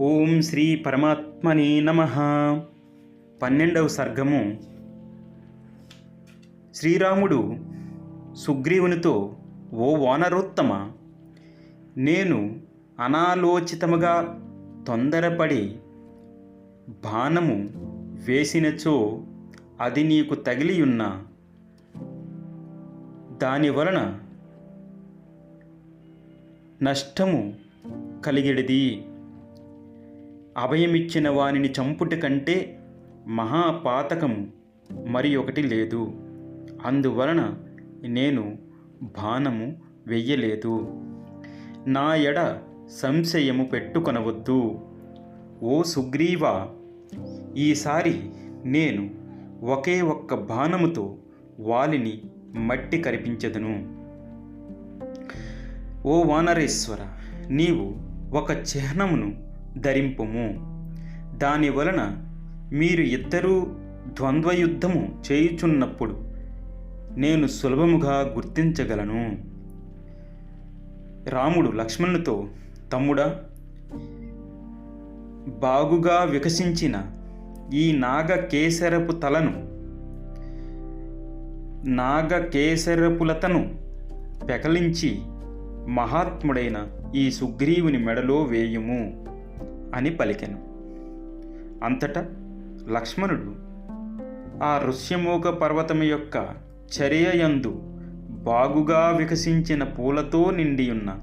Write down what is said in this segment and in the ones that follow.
ఓం శ్రీ పరమాత్మనే నమ. పన్నెండవ సర్గము. శ్రీరాముడు సుగ్రీవునితో ఓ వానరోత్తమ నేను అనాలోచితముగా తొందరపడి బాణము వేసినచో అది నీకు తగిలియున్న? దాని వలన నష్టము కలిగిడిది. అభయమిచ్చిన వానిని చంపుట కంటే మహాపాతకము మరి ఒకటి లేదు. అందువలన నేను బాణము వెయ్యలేదు. నా ఎడ సంశయము పెట్టుకొనవద్దు. ఓ సుగ్రీవ ఈసారి నేను ఒకే ఒక్క బాణముతో వాలిని మట్టి కరిపించదును. ఓ వానరేశ్వర నీవు ఒక చిహ్నమును ధరింపుము. దాని వలన మీరు ఇద్దరూ ద్వంద్వయుద్ధము చేయుచున్నప్పుడు నేను సులభముగా గుర్తించగలను. రాముడు లక్ష్మణునితో తమ్ముడా బాగుగా వికసించిన ఈ నాగకేసరపు తలను నాగకేసరపులతను పెకలించి మహాత్ముడైన ఈ సుగ్రీవుని మెడలో వేయుము. అని పలికెను. అంతటా లక్ష్మణుడు ఆ ఋష్యమూక పర్వతము యొక్క చర్యయందు బాగుగా వికసించిన పూలతో నిండియున్న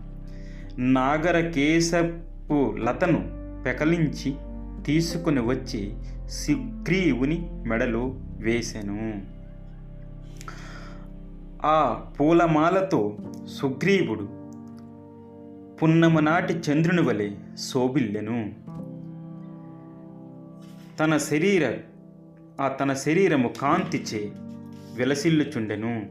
నాగర కేశపు లతను పెకలించి తీసుకుని వచ్చి సుగ్రీవుని మెడలో వేసెను. ఆ పూలమాలతో సుగ్రీవుడు పున్నమ నాటి చంద్రుని వలె శోభిల్లెను. తన శరీర ఆ తన శరీరము కాంతిచే విలసిల్లుచుండెను.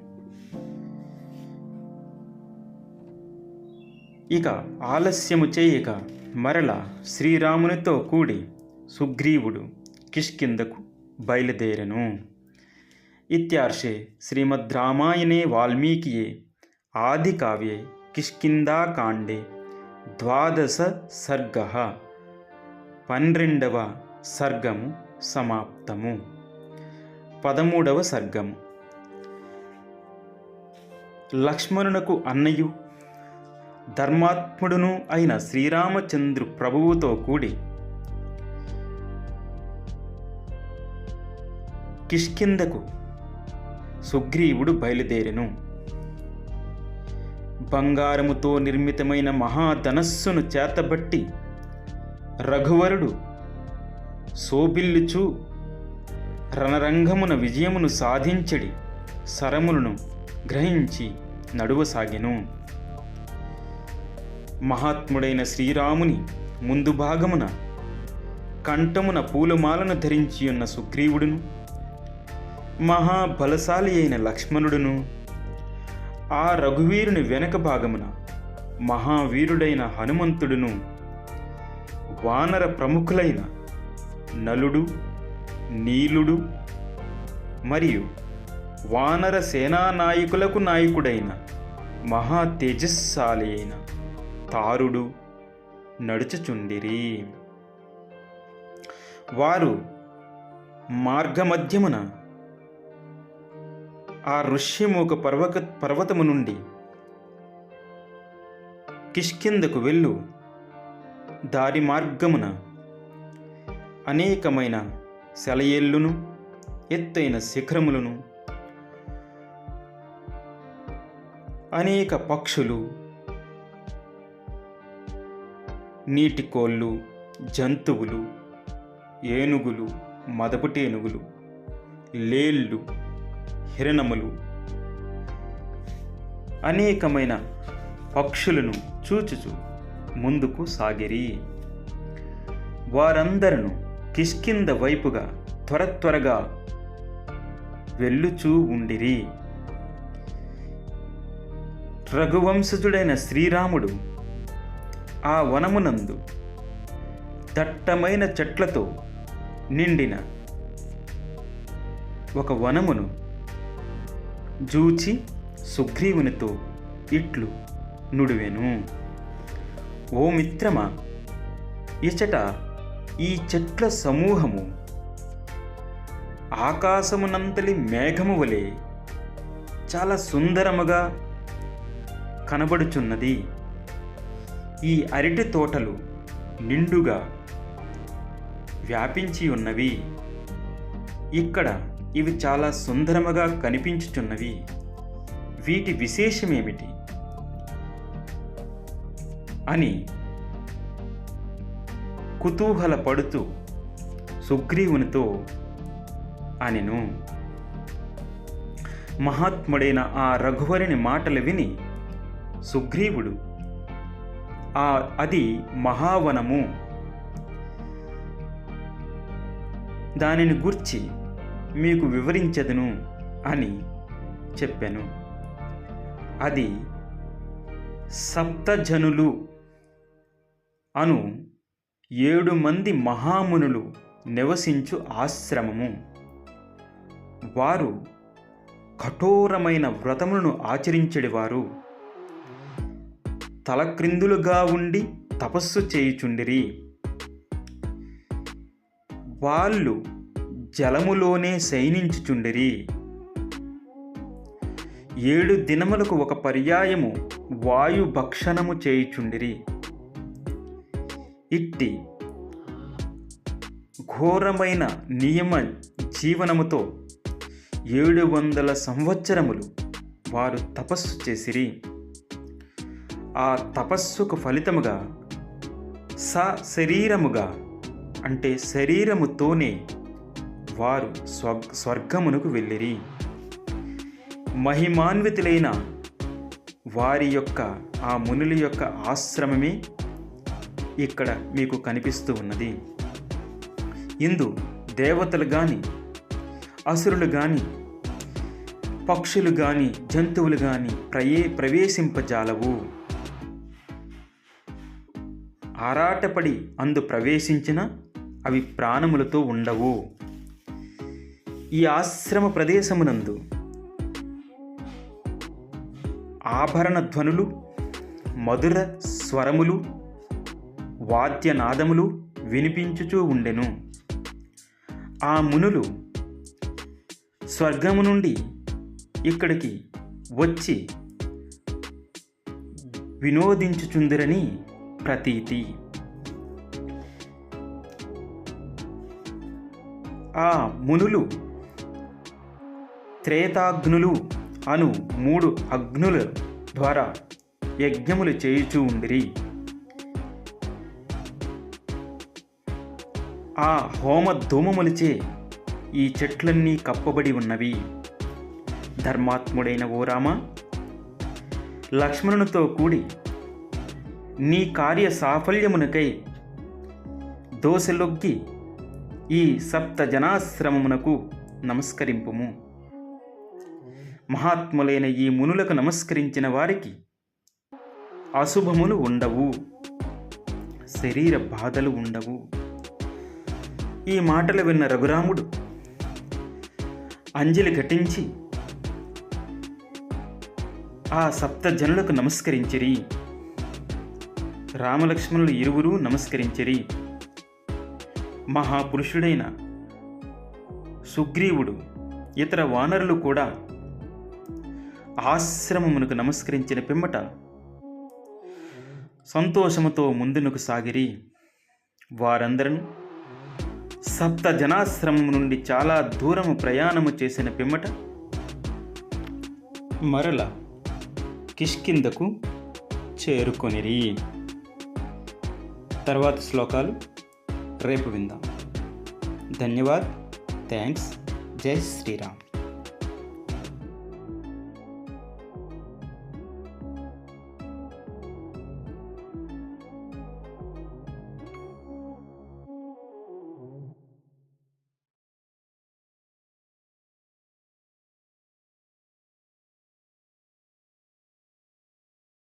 ఇక ఆలస్యము చేయక మరల శ్రీరామునితో కూడి సుగ్రీవుడు కిష్కిందకు బయలుదేరెను. ఇత్యార్షే శ్రీమద్ రామాయణే వాల్మీకియే ఆదికావ్యే కిష్కిందాకాండే ద్వాదశ సర్గ. పన్నెండవ సర్గము సమాప్తము. పదమూడవ సర్గము. లక్ష్మణునకు అన్నయు ధర్మాత్ముడును అయిన శ్రీరామచంద్రు ప్రభువుతో కూడి కిష్కిందకు సుగ్రీవుడు బయలుదేరెను. బంగారముతో నిర్మితమైన మహాధనస్సును చేతబట్టి రఘువరుడు శోభిల్లుచు రణరంగమున విజయమును సాధించడి సరములను గ్రహించి నడువసాగెను. మహాత్ముడైన శ్రీరాముని ముందు భాగమున కంఠమున పూలమాలను ధరించి ఉన్న సుగ్రీవుడును మహాబలశాలి అయిన లక్ష్మణుడును ఆ రఘువీరుని వెనక భాగమున మహావీరుడైన హనుమంతుడును వానర ప్రముఖులైన నలుడు నీలుడు మరియు వానర సేనా నాయకులకు నాయకుడైన మహా తేజస్శాలి అయిన తారుడు నడుచుచుండిరి. వారు మార్గమధ్యమున ఆ ఋష్యమూక పర్వక పర్వతము నుండి కిష్కిందకు వెళ్ళు. దారి మార్గమున అనేకమైన సెలయేళ్ళును ఎత్తైన శిఖరములను అనేక పక్షులు నీటి కోళ్ళు జంతువులు ఏనుగులు మదపుటేనుగులు లేళ్ళు హిరణములు. అనేకమైన పక్షులను చూచుచు ముందుకు సాగిరి. వారందరూ కిష్కింద వైపుగా త్వర త్వరగా వెళ్ళుచూ ఉండిరి. రఘువంశజుడైన శ్రీరాముడు ఆ వనమునందు దట్టమైన చెట్లతో నిండిన ఒక వనమును జూచి సుగ్రీవునితో ఇట్లు నుడివెను. ఓ మిత్రమా ఇచట ఈ చెట్ల సమూహము ఆకాశమునంతలి మేఘము వలె చాలా సుందరముగా కనబడుచున్నది. ఈ అరటి తోటలు నిండుగా వ్యాపించి ఉన్నవి ఇక్కడ ఇవి చాలా సుందరముగా కనిపించుచున్నవి. వీటి విశేషమేమిటి? అని కుతూహలపడుతూ సుగ్రీవునితో అనెను. మహాత్ముడైన ఆ రఘువరుని మాటలు విని సుగ్రీవుడు ఆ అది మహావనము. దానిని గూర్చి మీకు వివరించదును అని చెప్పాను. అది సప్తజనులు అను ఏడు మంది మహామునులు నివసించు ఆశ్రమము. వారు కఠోరమైన వ్రతములను ఆచరించడివారు. తలక్రిందులుగా ఉండి తపస్సు చేయుచుండిరి. వాళ్ళు జలములోనే శయనించుచుండిరి. ఏడు దినములకు ఒక పర్యాయము వాయు భక్షణము చేయుచుండిరి. ఇట్టి ఘోరమైన నియమ జీవనముతో ఏడు వందల సంవత్సరములు వారు తపస్సు చేసిరి. ఆ తపస్సుకు ఫలితముగా స శరీరముగా అంటే శరీరముతోనే వారు స్వ స్వర్గమునకు వెళ్ళిరి. మహిమాన్వితులైన వారి యొక్క ఆ మునుల యొక్క ఆశ్రమమే ఇక్కడ మీకు కనిపిస్తూ ఉన్నది. ఇందు దేవతలు కానీ అసురులు కానీ పక్షులు కానీ జంతువులు కానీ ప్రయే ప్రవేశింపజాలవు. ఆరాటపడి అందు ప్రవేశించిన అవి ప్రాణములతో ఉండవు. ఈ ఆశ్రమ ప్రదేశమునందు ఆభరణ ధ్వనులు మధుర స్వరములు వాద్యనాదములు వినిపించుచూ ఉండెను. ఆ మునులు స్వర్గము నుండి ఇక్కడికి వచ్చి వినోదించుచుందిరని ప్రతీతి. ఆ మునులు త్రేతాగ్నులు అను మూడు అగ్నుల ద్వారా యజ్ఞములు చేయుచూ ఉండిరి. ఆ హోమ ధూమములచే ఈ చెట్లన్నీ కప్పబడి ఉన్నవి. ధర్మాత్ముడైన ఓ రామ లక్ష్మణునితో కూడి నీ కార్య సాఫల్యమునకై దోశలొగ్గి ఈ సప్త జనాశ్రమమునకు నమస్కరింపుము. మహాత్ములైన ఈ మునులకు నమస్కరించిన వారికి అశుభములు ఉండవు శరీర బాధలు ఉండవు. ఈ మాటలు విన్న రఘురాముడు అంజలి ఘటించి ఆ సప్త జనులకు నమస్కరించిరి. రామలక్ష్మణులు ఇరువురు నమస్కరించిరి. మహాపురుషుడైన సుగ్రీవుడు ఇతర వానరులు కూడా ఆశ్రమమునకు నమస్కరించిన పిమ్మట సంతోషముతో ముందునకు సాగిరి. వారందరూ సప్త జనాశ్రమం నుండి చాలా దూరము ప్రయాణము చేసిన పిమ్మట మరల కిష్కిందకు చేరుకొనిరి. తర్వాత శ్లోకాలు రేపు విందాం. ధన్యవాద్. థ్యాంక్స్. జై శ్రీరామ్.